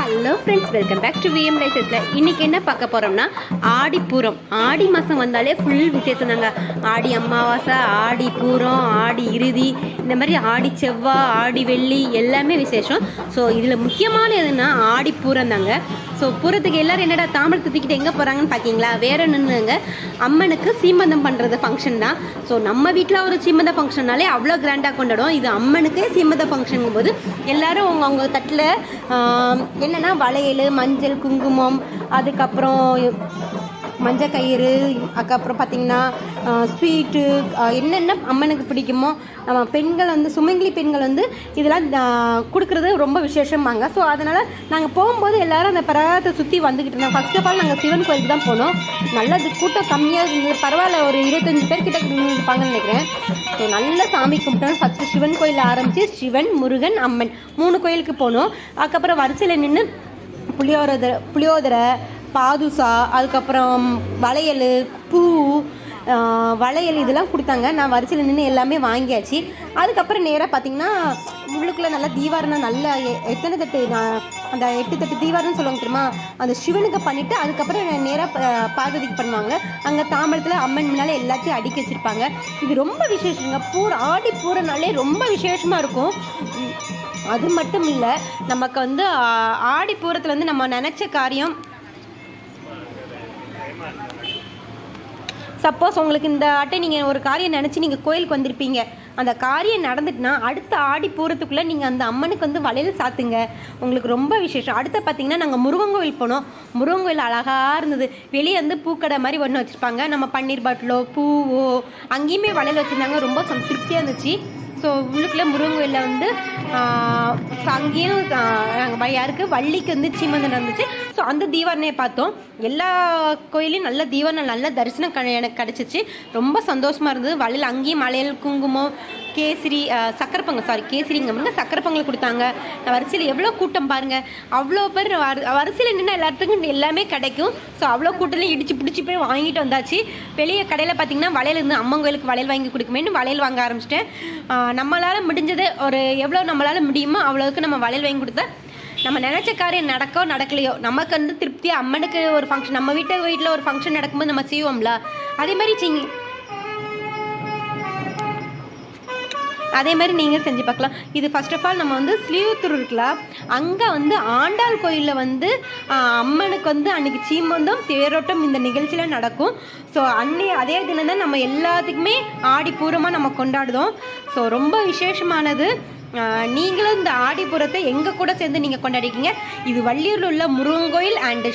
Hello friends welcome back to VM லைசஸில் இன்றைக்கி என்ன பார்க்க போகிறோம்னா ஆடிப்பூரம் ஆடி மாதம் வந்தாலே ஃபுல் விசேஷம் தாங்க. ஆடி அமாவாசை ஆடி பூரம் ஆடி இறுதி இந்த மாதிரி ஆடி செவ்வாய் ஆடி வெள்ளி எல்லாமே விசேஷம். ஸோ இதில் முக்கியமான எதுனா ஆடிப்பூரம் தாங்க ஸோ போகிறதுக்கு எல்லாரும் என்னடா தாமரை தூக்கிட்டு எங்கே போகிறாங்கன்னு பார்த்தீங்களா வேற நின்றுங்க அம்மனுக்கு சீமந்தம் பண்ணுறது ஃபங்க்ஷன் தான். ஸோ நம்ம வீட்டில் ஒரு சீமந்த ஃபங்க்ஷன்னாலே அவ்வளோ கிராண்டாக கொண்டாடும் இது அம்மனுக்கே சீமந்த ஃபங்க்ஷனுங்கும் போது எல்லாரும் அவங்க அவங்க தட்டில் என்னென்னா வளையல் மஞ்சள் குங்குமம் அதுக்கப்புறம் மஞ்சள் கயிறு அதுக்கப்புறம் பார்த்திங்கன்னா ஸ்வீட்டு என்னென்ன அம்மனுக்கு பிடிக்குமோ நம்ம பெண்கள் வந்து சுமங்கலி பெண்கள் வந்து இதெல்லாம் கொடுக்குறது ரொம்ப விசேஷமாங்க ஸோ அதனால் நாங்கள் போகும்போது எல்லாரும் அந்த பிரகாரத்தை சுற்றி வந்துக்கிட்டு இருந்தோம். ஃபஸ்ட் ஆஃப் ஆல் நாங்கள் சிவன் கோயிலுக்கு தான் போனோம். நல்லது கூட்டம் கம்மியாக இருந்தது. பரவாயில்ல ஒரு இருபத்தஞ்சி பேர் கிட்ட இருப்பாங்கன்னு நினைக்கிறேன். ஸோ நல்ல சாமி கும்பிட்டோம். ஃபஸ்ட்டு சிவன் கோயில் ஆரம்பித்து சிவன் முருகன் அம்மன் மூணு கோயிலுக்கு போனோம். அதுக்கப்புறம் வரிசையில் நின்று புளியோதரை புளியோதரை பாதுசா அதுக்கப்புறம் வளையல் பூ வளையல் இதெல்லாம் கொடுத்தாங்க. நான் வரிசையில் நின்று எல்லாமே வாங்கியாச்சு. அதுக்கப்புறம் நேராக பார்த்தீங்கன்னா உள்ளுக்குள்ளே நல்லா தீவாரணம் நல்லா எ- எத்தனை தட்டு நான் அந்த எட்டு தட்டு தீவாரம்னு சொல்லுவாங்க தெரியுமா? அந்த சிவனுக்கு பண்ணிவிட்டு அதுக்கப்புறம் நேராக பார்வதிக்கு பண்ணுவாங்க. அங்கே தாம்பரத்தில் அம்மன் முன்னால் எல்லாத்தையும் அடுக்கி வச்சுருப்பாங்க. இது ரொம்ப விசேஷங்க. பூர ஆடி பூரனாலே ரொம்ப விசேஷமாக இருக்கும். அது மட்டும் இல்லை நமக்கு வந்து ஆடி பூரத்தில் வந்து நம்ம நினச்ச காரியம் சப்போஸ் உங்களுக்கு இந்த ஆட்டை நீங்கள் ஒரு காரியம் நினச்சி நீங்கள் கோயிலுக்கு வந்திருப்பீங்க. அந்த காரியம் நடந்துட்டுனா அடுத்த ஆடி பூரத்துக்குள்ளே நீங்கள் அந்த அம்மனுக்கு வந்து வளையல் சாத்துங்க. உங்களுக்கு ரொம்ப விசேஷம். அடுத்த பார்த்தீங்கன்னா நாங்கள் முருகன் கோவில் போனோம். முருகன் கோயில் அழகாக இருந்தது. வெளியே வந்து பூக்கடை மாதிரி ஒன்று வச்சுருப்பாங்க. நம்ம பன்னீர் பாட்டிலோ பூவோ அங்கேயுமே வளையல் வச்சுருந்தாங்க. ரொம்ப திருப்தியாக இருந்துச்சு. ஸோ உள்ளுக்குள்ளே முருகன் கோயிலில் வந்து அங்கேயும் நாங்கள் யாருக்கு? வள்ளிக்கு வந்து சீமந்தம் நடந்துச்சு ஸோ அந்த தீவாரணையை பார்த்தோம். எல்லா கோயிலையும் நல்ல தீவாரணம் நல்ல தரிசனம் க எனக்கு கிடச்சிச்சு. ரொம்ப சந்தோஷமாக இருந்தது. வழியில் அங்கேயும் மலையல் குங்குமம் கேசரி சக்கரை பொங்கல் சாரி கேசரிங்க. பாருங்க சக்கரை பொங்கல் கொடுத்தாங்க. நான் வரிசையில் எவ்வளோ கூட்டம் பாருங்கள் அவ்வளோ பேர் வரி வரிசையில் நின்று எல்லாத்துக்கும் எல்லாமே கிடைக்கும். ஸோ அவ்வளோ கூட்டத்தில் இடிச்சு பிடிச்சி போய் வாங்கிட்டு வந்தாச்சு. வெளியே கடையில் பார்த்தீங்கன்னா வளையல் இருந்து அம்மன் கோயிலுக்கு வளையல் வாங்கி கொடுக்குமேன்னு வளையல் வாங்க ஆரம்பிச்சிட்டேன். நம்மளால் முடிஞ்சது ஒரு எவ்வளோ நம்மளால் முடியுமோ அவ்வளோவுக்கு நம்ம வளையல் வாங்கி கொடுத்தா நம்ம நினச்ச காரியம் நடக்கோ நடக்கலையோ நமக்கு வந்து திருப்தியாக அம்மனுக்கு ஒரு ஃபங்க்ஷன் நம்ம வீட்டு வீட்டில் ஒரு ஃபங்க்ஷன் நடக்கும்போது நம்ம செய்வோம்ல. அதே மாதிரி செய்யுங்க அதே மாதிரி நீங்கள் செஞ்சு பார்க்கலாம். இது ஃபஸ்ட் ஆஃப் ஆல் நம்ம வந்து ஸ்லீவுத்தூர் இருக்கலாம் அங்கே வந்து ஆண்டாள் கோயிலில் வந்து அம்மனுக்கு வந்து அன்னைக்கு சீமந்தம் தேரோட்டம் இந்த நிகழ்ச்சியில் நடக்கும். ஸோ அன்னி அதே தினம் தான் நம்ம எல்லாத்துக்குமே ஆடி நம்ம கொண்டாடுதோம். ஸோ ரொம்ப விசேஷமானது. நீங்களும் இந்த ஆடிப்புறத்தை எங்கள் கூட சேர்ந்து நீங்கள் கொண்டாடிக்கீங்க இது வள்ளியூரில் உள்ள முருகன் கோயில் அண்டு